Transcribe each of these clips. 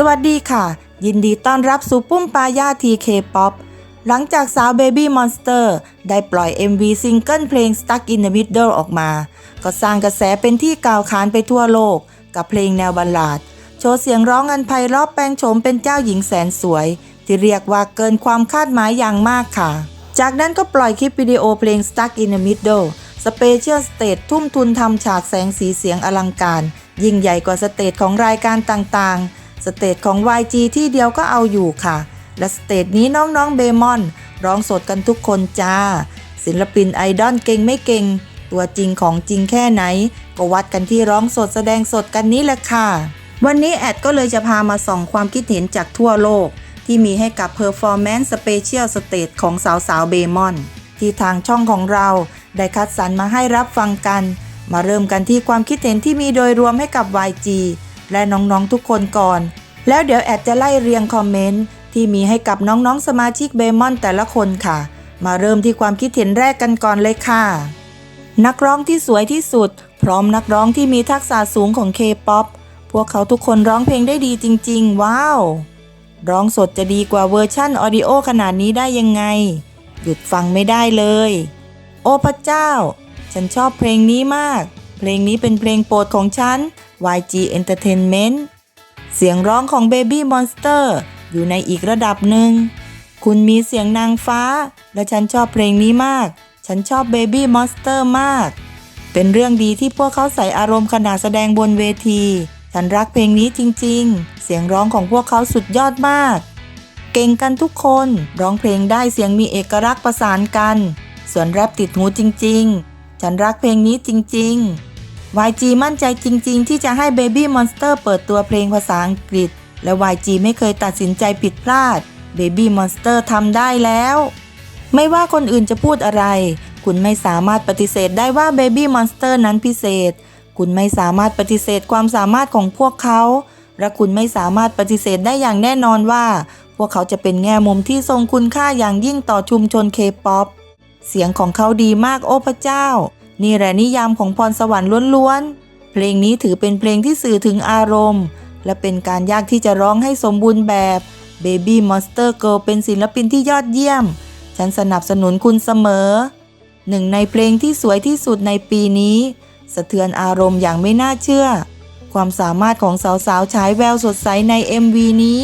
สวัสดีค่ะ ยินดีต้อนรับสู่ปุ้มปายาทีเคป๊อปหลังจากสาว Baby Monster ได้ปล่อย MV ซิงเกิลเพลง Stuck in the Middle ออกมา ก็สร้างกระแสเป็นที่กล่าวขานไปทั่วโลก กับเพลงแนวบัลลาด โชว์เสียงร้องอันไพเราะแปลงโฉมเป็นเจ้าหญิงแสนสวย ที่เรียกว่าเกินความคาดหมายอย่างมากค่ะ จากนั้นก็ปล่อยคลิปวิดีโอเพลง Stuck in the Middle Special Stage ทุ่มทุนทำฉากแสงสีเสียงอลังการ ยิ่งใหญ่กว่าสเตจของรายการต่างๆ สเตจของ YG ที่เดียวก็เอาอยู่ค่ะ และสเตจนี้น้องๆเบมอน ร้องสดกันทุกคนจ้า ศิลปินไอดอลเก่งไม่เก่ง ตัวจริงของจริงแค่ไหน ก็วัดกันที่ร้องสดแสดงสดกันนี้แหละค่ะ วันนี้แอดก็เลยจะพามาส่องความคิดเห็นจากทั่วโลก ที่มีให้กับ Performance Special Stage ของสาวสาวๆเบมอน ที่ทางช่องของเราได้คัดสรรมาให้รับฟังกัน มาเริ่มกันที่ความคิดเห็นที่มีโดยรวมให้กับ YG และน้องๆทุกคนก่อน แล้วเดี๋ยวแอดจะไล่เรียงคอมเมนต์ที่มีให้กับน้องๆสมาชิกเบมอนแต่ละคนค่ะ มาเริ่มที่ความคิดเห็นแรกกันก่อนเลยค่ะ นักร้องที่สวยที่สุด พร้อมนักร้องที่มีทักษะสูงของ K-POP พวกเขาทุกคนร้องเพลงได้ดีจริง ๆ ว้าว ร้องสดจะดีกว่าเวอร์ชั่นออดิโอขนาดนี้ได้ยังไง หยุดฟังไม่ได้เลย โอ้พระเจ้า ฉันชอบเพลงนี้มาก เพลงนี้เป็นเพลงโปรดของฉัน YG Entertainment เสียงร้องของ Baby Monster อยู่ในอีกระดับหนึ่ง คุณมีเสียงนางฟ้า และฉันชอบเพลงนี้มาก ฉันชอบ Baby Monster มาก เป็นเรื่องดีที่พวกเขาใส่อารมณ์ขณะแสดงบนเวที ฉันรักเพลงนี้จริงๆ เสียงร้องของพวกเขาสุดยอดมาก เก่งกันทุกคน ร้องเพลงได้เสียงมีเอกลักษณ์ประสานกัน ส่วนแรปติดหูจริงๆ ฉันรักเพลงนี้จริง ๆ YG มั่นใจจริง ๆ ที่จะให้ Baby Monster เปิดตัวเพลงภาษาอังกฤษ และ YG ไม่เคยตัดสินใจผิดพลาด Baby Monster ทำได้แล้ว ไม่ว่าคนอื่นจะพูดอะไร คุณไม่สามารถปฏิเสธได้ว่า Baby Monster นั้นพิเศษ คุณไม่สามารถปฏิเสธความสามารถของพวกเขา และคุณไม่สามารถปฏิเสธได้อย่างแน่นอนว่า พวกเขาจะเป็นแง่มุมที่ทรงคุณค่าอย่างยิ่งต่อชุมชนเคป๊อปเสียงของเขาดีมากโอ้พระเจ้า นี่แหละนิยามของพรสวรรค์ล้วนๆ เพลงนี้ถือเป็นเพลงที่สื่อถึงอารมณ์ และเป็นการยากที่จะร้องให้สมบูรณ์แบบ Baby Monster Girl เป็นศิลปินที่ยอดเยี่ยม ฉันสนับสนุนคุณเสมอ หนึ่งในเพลงที่สวยที่สุดในปีนี้ สะเทือนอารมณ์อย่างไม่น่าเชื่อ ความสามารถของสาวๆฉายแววสดใสใน MV นี้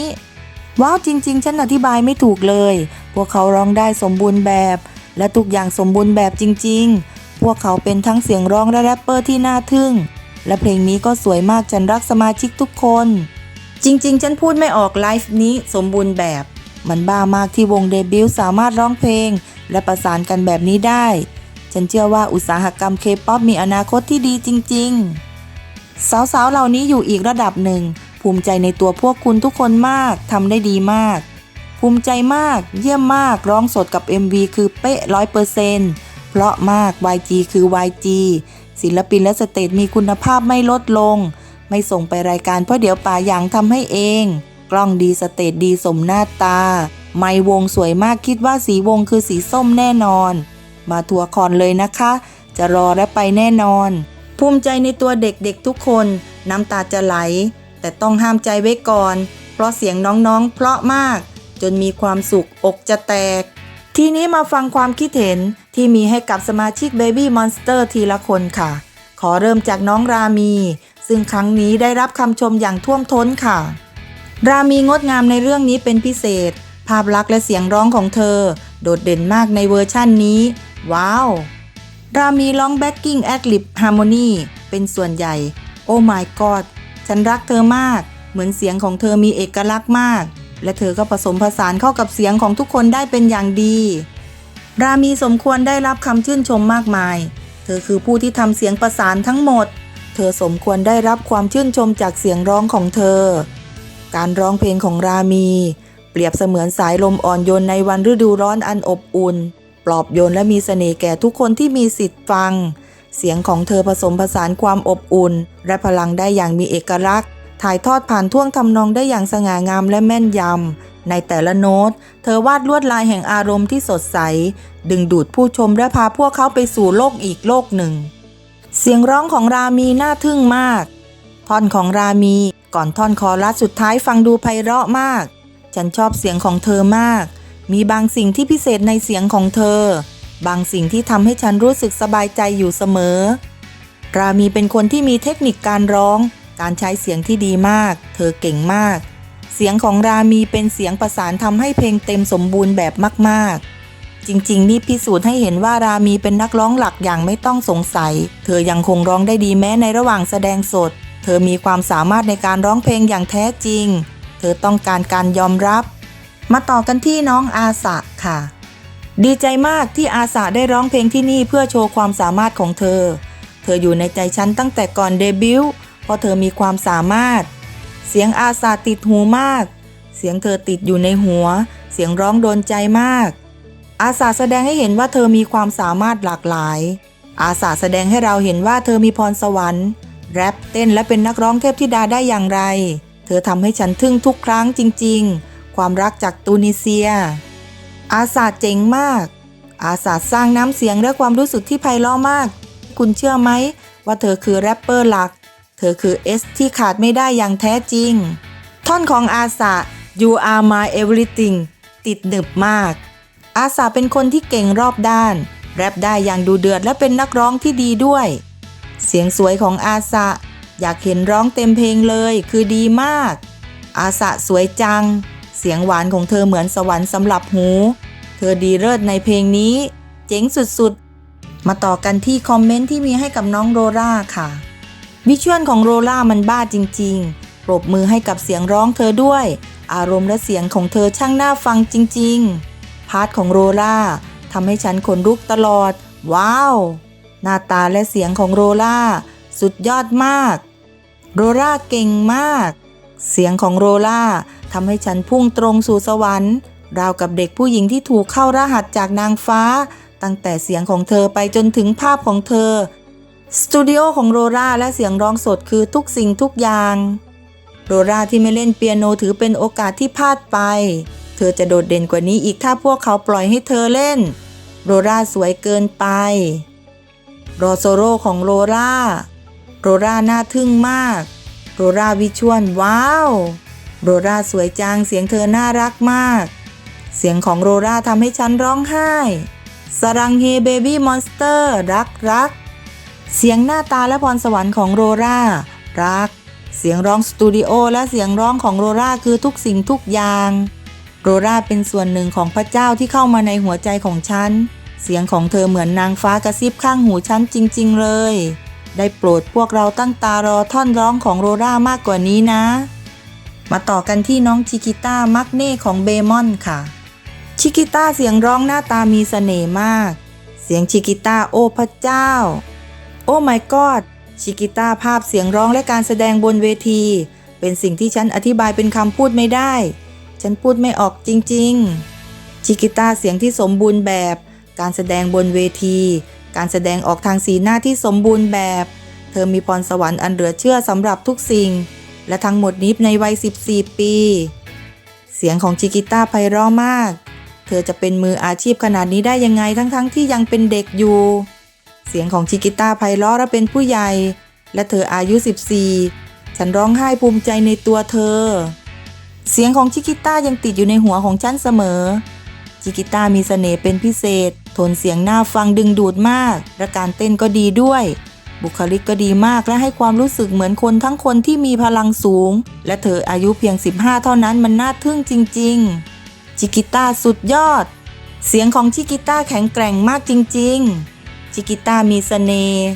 ว้าวจริง ๆ ฉันอธิบายไม่ถูกเลย พวกเขาร้องได้สมบูรณ์แบบ และทุกอย่างสมบูรณ์แบบจริง ๆ พวกเขาเป็นทั้งเสียงร้องและแรปเปอร์ที่น่าทึ่ง และเพลงนี้ก็สวยมากฉันรักสมาชิกทุกคน จริงๆ ฉันพูดไม่ออกไลฟ์นี้สมบูรณ์แบบ มันบ้ามากที่วงเดบิวต์สามารถร้องเพลง และประสานกันแบบนี้ได้ ฉันเชื่อว่าอุตสาหกรรมเคป๊อปมีอนาคตที่ดีจริง ๆ สาวๆ เหล่านี้อยู่อีกระดับหนึ่ง ภูมิใจในตัวพวกคุณทุกคนมากทำได้ดีมาก ภูมิใจมาก เยี่ยมมากร้องสดกับ MV คือเป๊ะร้อยเปอร์เซนต์ เพราะมาก YG คือ YG ศิลปินและสเตจมีคุณภาพไม่ลดลง ไม่ส่งไปรายการเพราะเดี๋ยวป่าอย่างทำให้เอง กล้องดีสเตจดีสมหน้าตา ไมค์วงสวยมากคิดว่าสีวงคือสีส้มแน่นอน มาทัวร์คอนเลยนะคะ จะรอและไปแน่นอน ภูมิใจในตัวเด็กๆทุกคน น้ำตาจะไหล แต่ต้องห้ามใจไว้ก่อน เพราะเสียงน้องๆ เพราะมาก จนมีความสุขอกจะแตก ทีนี้มาฟังความคิดเห็นที่มีให้กับสมาชิก Baby Monster ทีละคนค่ะ ขอเริ่มจากน้องรามี ซึ่งครั้งนี้ได้รับคำชมอย่างท่วมท้นค่ะ รามีงดงามในเรื่องนี้เป็นพิเศษ ภาพลักษณ์และเสียงร้องของเธอ โดดเด่นมากในเวอร์ชั่นนี้ ว้าว รามีร้องแบ็กกิ้งแอดลิปฮาร์โมนีเป็นส่วนใหญ่ โอ้ my god ฉันรักเธอมาก เหมือนเสียงของเธอมีเอกลักษณ์มาก และเธอก็ผสมผสานเข้ากับเสียงของทุกคนได้เป็นอย่างดี รามีสมควรได้รับคำชื่นชมมากมาย เธอคือผู้ที่ทำเสียงประสานทั้งหมด เธอสมควรได้รับความชื่นชมจากเสียงร้องของเธอ การร้องเพลงของรามี เปรียบเสมือนสายลมอ่อนโยนในวันฤดูร้อนอันอบอุ่น ปลอบโยนและมีเสน่ห์แก่ทุกคนที่มีสิทธิ์ฟัง เสียงของเธอผสมผสานความอบอุ่น และพลังได้อย่างมีเอกลักษณ์ ถ่ายทอดผ่านท่วงทำนองได้อย่างสง่างามและแม่นยำ ในแต่ละโน้ต เธอวาดลวดลายแห่งอารมณ์ที่สดใส ดึงดูดผู้ชมและพาพวกเขาไปสู่โลกอีกโลกหนึ่ง เสียงร้องของรามีน่าทึ่งมาก ท่อนของรามีก่อนท่อนคอรัสสุดท้ายฟังดูไพเราะมาก ฉันชอบเสียงของเธอมาก มีบางสิ่งที่พิเศษในเสียงของเธอ บางสิ่งที่ทำให้ฉันรู้สึกสบายใจอยู่เสมอ รามีเป็นคนที่มีเทคนิคการร้อง การใช้เสียงที่ดีมาก เธอเก่งมาก เสียงของรามีเป็นเสียงประสานทำให้เพลงเต็มสมบูรณ์แบบมากๆ จริงๆ นี่พิสูจน์ให้เห็นว่ารามีเป็นนักร้องหลักอย่างไม่ต้องสงสัย เธอยังคงร้องได้ดีแม้ในระหว่างแสดงสด เธอมีความสามารถในการร้องเพลงอย่างแท้จริง เธอต้องการการยอมรับ มาต่อกันที่น้องอาสะค่ะ ดีใจมากที่อาสาได้ร้องเพลงที่นี่เพื่อโชว์ความสามารถของเธอ เธออยู่ในใจฉันตั้งแต่ก่อนเดบิวต์ เพราะเธอมีความสามารถ เสียงอาสาติดหูมาก เสียงเธอติดอยู่ในหัว เสียงร้องโดนใจมาก อาสาแสดงให้เห็นว่าเธอมีความสามารถหลากหลาย อาสาแสดงให้เราเห็นว่าเธอมีพรสวรรค์ แรปเต้นและเป็นนักร้องเทพธิดาได้อย่างไร เธอทำให้ฉันทึ่งทุกครั้งจริง ๆ ความรักจากตูนิเซีย อาสาเจ๋งมาก อาสาสร้างน้ำเสียงและความรู้สึกที่ไพเราะมาก คุณเชื่อไหมว่าเธอคือแรปเปอร์หลัก ธอคือเอสที่ขาดไม่ได้อย่างแท้จริง ท่อนของอาสา You are my everything ติดหนึบมาก อาสาเป็นคนที่เก่งรอบด้าน แรปได้อย่างดูเดือดและเป็นนักร้องที่ดีด้วย เสียงสวยของอาสะอยากเห็นร้องเต็มเพลงเลยคือดีมาก อาสะสวยจัง เสียงหวานของเธอเหมือนสวรรค์สำหรับหู เธอดีเลิศในเพลงนี้ เจ๋งสุดๆ มาต่อกันที่คอมเมนต์ที่มีให้กับน้องโรล่าค่ะ วิชวลของโรล่ามันบ้าจริงๆ ปรบมือให้กับเสียงร้องเธอด้วย อารมณ์และเสียงของเธอช่างน่าฟังจริงๆ พาร์ทของโรล่าทำให้ฉันขนลุกตลอด ว้าว หน้าตาและเสียงของโรล่าสุดยอดมาก โรล่าเก่งมาก เสียงของโรล่าทำให้ฉันพุ่งตรงสู่สวรรค์ ราวกับเด็กผู้หญิงที่ถูกเข้ารหัสจากนางฟ้า ตั้งแต่เสียงของเธอไปจนถึงภาพของเธอ สตูดิโอของโรราและเสียงร้องสดคือทุกสิ่งทุกอย่าง โรราที่ไม่เล่นเปียโนถือเป็นโอกาสที่พลาดไป เธอจะโดดเด่นกว่านี้อีกถ้าพวกเขาปล่อยให้เธอเล่น โรราสวยเกินไปรอโซโรของโรราโรราน่าทึ่งมาก โรราวิชวลว้าว โรราสวยจังเสียงเธอน่ารักมาก เสียงของโรราทำให้ฉันร้องไห้ สรังเฮเบบี้มอนสเตอร์ รักรัก เสียงหน้าตาและพรสวรรค์ของโรรารัก เสียงร้องสตูดิโอและเสียงร้องของโรราคือทุกสิ่งทุกอย่าง โรราเป็นส่วนหนึ่งของพระเจ้าที่เข้ามาในหัวใจของฉัน เสียงของเธอเหมือนนางฟ้ากระซิบข้างหูฉันจริง ๆ เลย ได้โปรดพวกเราตั้งตารอท่อนร้องของโรรามากกว่านี้นะ มาต่อกันที่น้องชิกิต้ามักเน่ของเบมอนค่ะ ชิกิต้าเสียงร้องหน้าตามีเสน่ห์มาก เสียงชิกิต้าโอ้พระเจ้า โอ้ my god ชิกิต้าภาพเสียงร้องและการแสดงบนเวที เป็นสิ่งที่ฉันอธิบายเป็นคำพูดไม่ได้ ฉันพูดไม่ออกจริง ๆ ชิกิต้าเสียงที่สมบูรณ์แบบ การแสดงบนเวที การแสดงออกทางสีหน้าที่สมบูรณ์แบบ เธอมีพรสวรรค์อันเหลือเชื่อสำหรับทุกสิ่ง และทั้งหมดนี้ในวัย 14 ปี เสียงของชิกิต้าไพเราะมาก เธอจะเป็นมืออาชีพขนาดนี้ได้ยังไงทั้งๆทที่ยังเป็นเด็กอยู่ เสียงของชิกิต้าไพเราะและเป็นผู้ใหญ่ และเธออายุ 14 ฉันร้องไห้ภูมิใจในตัวเธอ เสียงของชิกิต้ายังติดอยู่ในหัวของฉันเสมอ ชิกิต้ามีเสน่ห์เป็นพิเศษ โทนเสียงน่าฟังดึงดูดมาก และการเต้นก็ดีด้วย บุคลิกก็ดีมากและให้ความรู้สึกเหมือนคนทั้งคนที่มีพลังสูง และเธออายุเพียง 15 เท่านั้นมันน่าทึ่งจริง ๆ ชิกิต้าสุดยอด เสียงของชิกิต้าแข็งแกร่งมากจริง ๆ ชิกิต้ามีเสน่ห์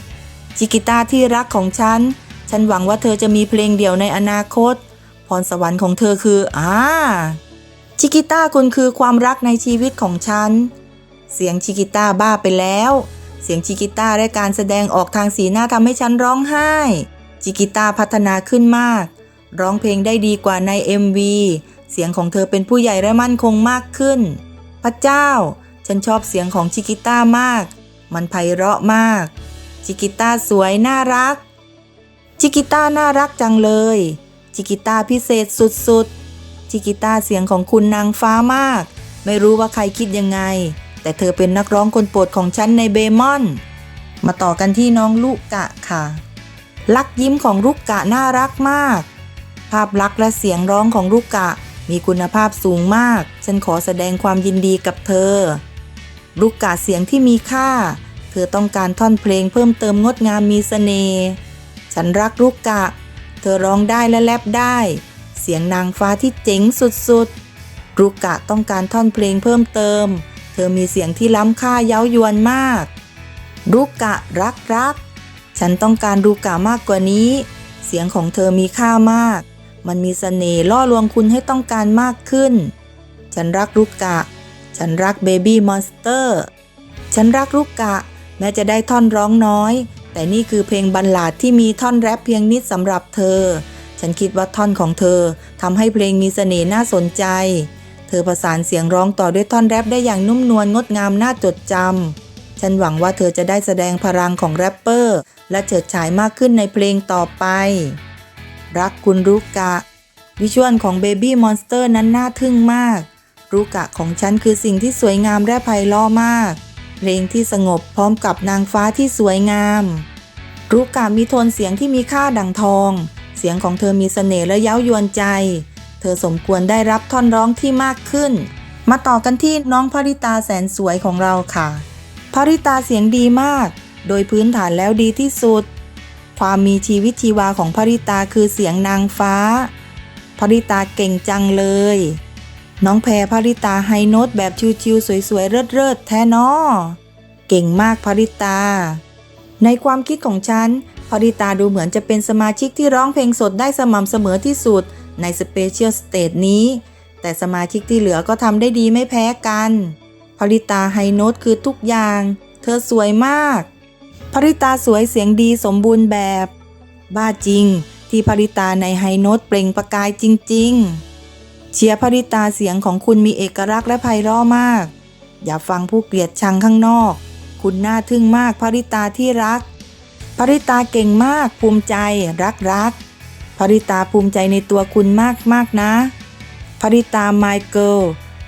ชิกิต้าที่รักของฉัน ฉันหวังว่าเธอจะมีเพลงเดี่ยวในอนาคต พรสวรรค์ของเธอคืออ่าชิกิต้าคุณคือความรักในชีวิตของฉัน เสียงชิกิต้าบ้าไปแล้ว เสียงชิกิต้าและการแสดงออกทางสีหน้าทำให้ฉันร้องไห้ ชิกิต้าพัฒนาขึ้นมาก ร้องเพลงได้ดีกว่าใน MV เสียงของเธอเป็นผู้ใหญ่และมั่นคงมากขึ้น พระเจ้า ฉันชอบเสียงของชิกิต้ามาก มันไพเราะมากชิกิต้าสวยน่ารักชิกิต้าน่ารักจังเลยชิกิต้าพิเศษสุดๆชิกิต้าเสียงของคุณนางฟ้ามาก ไม่รู้ว่าใครคิดยังไง แต่เธอเป็นนักร้องคนโปรดของฉันในเบมอน มาต่อกันที่น้องลูกกะค่ะ ลักยิ้มของรุกกะน่ารักมาก ภาพลักษณ์และเสียงร้องของรุกกะมีคุณภาพสูงมาก ฉันขอแสดงความยินดีกับเธอ รุกกะเสียงที่มีค่า เธอต้องการท่อนเพลงเพิ่มเติมงดงามมีเสน่ห์ฉันรักรุกกะ เธอร้องได้และแลบได้ เสียงนางฟ้าที่เจ๋งสุดๆรุกกะต้องการท่อนเพลงเพิ่มเติม เธอมีเสียงที่ล้ำค่าเย้ายวนมากรุกกะรักรักฉันต้องการรุกกะมากกว่านี้ เสียงของเธอมีค่ามาก มันมีเสน่ห์ล่อลวงคุณให้ต้องการมากขึ้น ฉันรักรุกกะ ฉันรักเบบี้มอนสเตอร์ ฉันรักรุกกะ แม้จะได้ท่อนร้องน้อย แต่นี่คือเพลงบัลลาดที่มีท่อนแรปเพียงนิดสำหรับเธอ ฉันคิดว่าท่อนของเธอทำให้เพลงมีเสน่ห์น่าสนใจ เธอประสานเสียงร้องต่อด้วยท่อนแรปได้อย่างนุ่มนวลงดงามน่าจดจำ ฉันหวังว่าเธอจะได้แสดงพลังของแรปเปอร์ และเฉิดฉายมากขึ้นในเพลงต่อไป รักคุณรุกะวิชวลของ Baby Monster นั้นน่าทึ่งมาก รุกะของฉันคือสิ่งที่สวยงามและไพเราะมาก เพลงที่สงบพร้อมกับนางฟ้าที่สวยงามรุกะมีโทนเสียงที่มีค่าดังทอง เสียงของเธอมีเสน่ห์และเย้ายวนใจ เธอสมควรได้รับท่อนร้องที่มากขึ้น มาต่อกันที่น้องพริตาแสนสวยของเราค่ะพริตาเสียงดีมาก โดยพื้นฐานแล้วดีที่สุด ความมีชีวิตชีวาของพริตาคือเสียงนางฟ้าพริตาเก่งจังเลย น้องแพรพาริตาไฮโน้ตแบบชิวๆสวยๆ เลิศๆ แท้นอเก่งมากพาริตา ในความคิดของฉันพาริตาดูเหมือนจะเป็นสมาชิกที่ร้องเพลงสดได้สม่ำเสมอที่สุดในสเปเชียลสเตจนี้ แต่สมาชิกที่เหลือก็ทำได้ดีไม่แพ้กันพาริตาไฮโน้ตคือทุกอย่าง เธอสวยมากพาริตาสวยเสียงดีสมบูรณ์แบบ บ้าจริง ที่พาริตาในไฮโน้ตเปล่งประกายจริง ๆ เชียร์พริตาเสียงของคุณมีเอกลักษณ์และไพเราะมาก อย่าฟังผู้เกลียดชังข้างนอก คุณน่าทึ่งมากพริตาที่รัก พริตาเก่งมาก ภูมิใจ รักรักพริตาภูมิใจในตัวคุณมากมากนะพริตาไมเคิล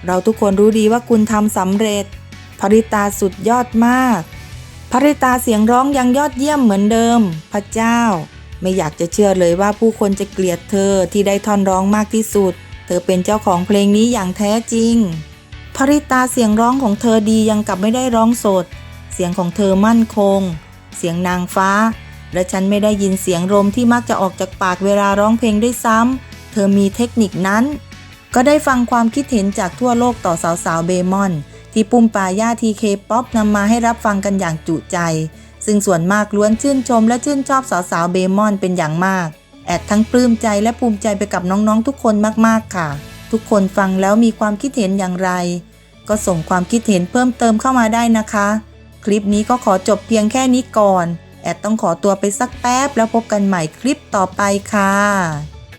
เราทุกคนรู้ดีว่าคุณทำสำเร็จพริตาสุดยอดมากพริตาเสียงร้องยังยอดเยี่ยมเหมือนเดิม พระเจ้า ไม่อยากจะเชื่อเลยว่าผู้คนจะเกลียดเธอที่ได้ท่อนร้องมากที่สุด ธอเป็นเจ้าของเพลงนี้อย่างแท้จริงพริตาเสียงร้องของเธอดียังกับไม่ได้ร้องสด เสียงของเธอมั่นคง เสียงนางฟ้า และฉันไม่ได้ยินเสียงลมที่มักจะออกจากปากเวลาร้องเพลงด้วยซ้ำ เธอมีเทคนิคนั้น ก็ได้ฟังความคิดเห็นจากทั่วโลกต่อสาวๆเบมอน ที่ปุ่มปาย่าทีเคป๊อปนำมาให้รับฟังกันอย่างจุใจ ซึ่งส่วนมากล้วนชื่นชมและชื่นชอบสาวๆเบมอนเป็นอย่างมาก แอดทั้งปลื้มใจและภูมิใจไปกับน้องๆทุกคนมากๆค่ะ ทุกคนฟังแล้วมีความคิดเห็นอย่างไร ก็ส่งความคิดเห็นเพิ่มเติมเข้ามาได้นะคะ คลิปนี้ก็ขอจบเพียงแค่นี้ก่อน แอดต้องขอตัวไปสักแป๊บแล้วพบกันใหม่คลิปต่อไปค่ะ